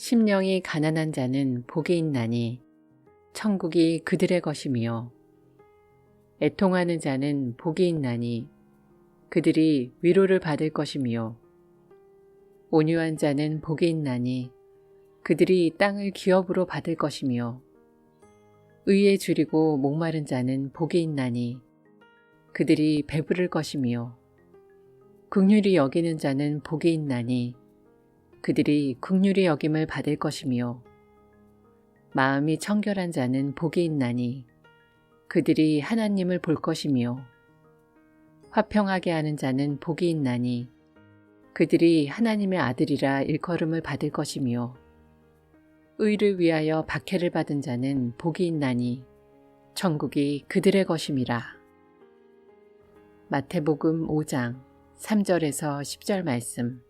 심령이 가난한 자는 복이 있나니 천국이 그들의 것이며 애통하는 자는 복이 있나니 그들이 위로를 받을 것이며 온유한 자는 복이 있나니 그들이 땅을 기업으로 받을 것이며 의에 줄이고 목마른 자는 복이 있나니 그들이 배부를 것이며 극률이 여기는 자는 복이 있나니 그들이 극률이 여김을 받을 것이며 마음이 청결한 자는 복이 있나니 그들이 하나님을 볼 것이며 화평하게 하는 자는 복이 있나니 그들이 하나님의 아들이라 일컬음을 받을 것이며 의를 위하여 박해를 받은 자는 복이 있나니 천국이 그들의 것임이라. 마태복음 5장 3절에서 10절 말씀